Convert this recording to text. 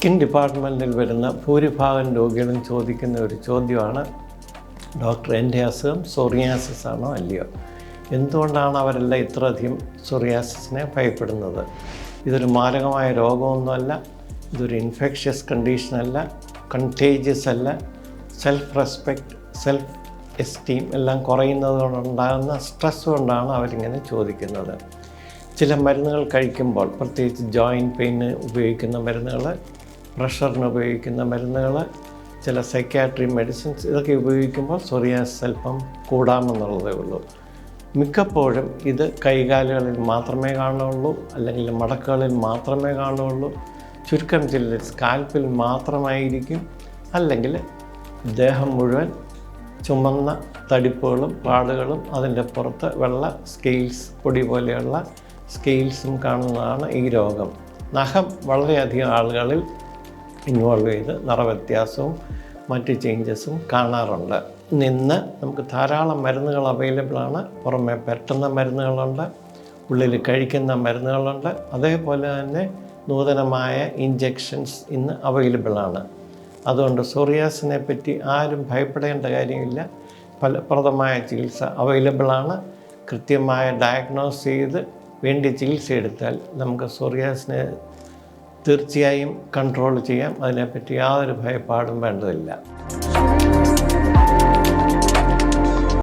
Skin ഡിപ്പാർട്ട്മെന്റിൽ വരുന്ന ഭൂരിഭാഗം രോഗികളും ചോദിക്കുന്ന ഒരു ചോദ്യമാണ് ഡോക്ടർ എന്റെ അസുഖം സൊറിയാസിസ് ആണോ അല്ലയോ? എന്തുകൊണ്ടാണ് അവരെല്ലാം ഇത്രയധികം സൊറിയാസിസിനെ ഭയപ്പെടുന്നത്? ഇതൊരു മാരകമായ രോഗമൊന്നുമല്ല ഇതൊരു ഇൻഫെക്ഷ്യസ് കണ്ടീഷനല്ല കണ്ടേജിയസ് അല്ല. സെൽഫ് റെസ്പെക്റ്റ് സെൽഫ് എസ്റ്റീം എല്ലാം കുറയുന്നത് കൊണ്ടുണ്ടാകുന്ന സ്ട്രെസ് കൊണ്ടാണ് അവരിങ്ങനെ ചോദിക്കുന്നത്. ചില മരുന്നുകൾ കഴിക്കുമ്പോൾ പ്രത്യേകിച്ച് ജോയിന്റ് പെയിന് ഉപയോഗിക്കുന്ന മരുന്നുകൾ പ്രഷറിന് ഉപയോഗിക്കുന്ന മരുന്നുകൾ ചില സൈക്യാട്രി മെഡിസിൻസ് ഇതൊക്കെ ഉപയോഗിക്കുമ്പോൾ സൊറിയാസ് അല്പം കൂടാമെന്നുള്ളതേ ഉള്ളൂ. മിക്കപ്പോഴും ഇത് കൈകാലുകളിൽ മാത്രമേ കാണുകയുള്ളൂ അല്ലെങ്കിൽ മടക്കുകളിൽ മാത്രമേ കാണുകയുള്ളൂ ചുരുക്കം ചില സ്കാൽപ്പിൽ മാത്രമായിരിക്കും അല്ലെങ്കിൽ ദേഹം മുഴുവൻ ചുമന്ന തടിപ്പുകളും പാടുകളും അതിന്റെ പുറത്ത് വെള്ള സ്കെയിൽസ് പൊടി പോലെയുള്ള സ്കെയിൽസും കാണുന്നതാണ് ഈ രോഗം. നഖം വളരെയധികം ആളുകളിൽ ഇൻവോൾവ് ചെയ്ത് നിറവ്യത്യാസവും മറ്റ് ചേഞ്ചസും കാണാറുണ്ട്. നിന്ന് നമുക്ക് ധാരാളം മരുന്നുകൾ അവൈലബിൾ ആണ്. പുറമെ പെട്ടെന്ന മരുന്നുകളുണ്ട്. ഉള്ളിൽ കഴിക്കുന്ന മരുന്നുകളുണ്ട്. അതേപോലെ തന്നെ നൂതനമായ ഇഞ്ചെക്ഷൻസ് ഇന്ന് അവൈലബിൾ ആണ്. അതുകൊണ്ട് സോറിയാസിനെ പറ്റി ആരും ഭയപ്പെടേണ്ട കാര്യമില്ല. ഫലപ്രദമായ ചികിത്സ അവൈലബിൾ ആണ്. കൃത്യമായ ഡയഗ്നോസ് ചെയ്ത് വേണ്ടി ചികിത്സ എടുത്താൽ നമുക്ക് സോറിയാസിനെ തീർച്ചയായും കൺട്രോൾ ചെയ്യാം അതിനെപ്പറ്റി യാതൊരു ഭയപ്പാടും വേണ്ടതില്ല.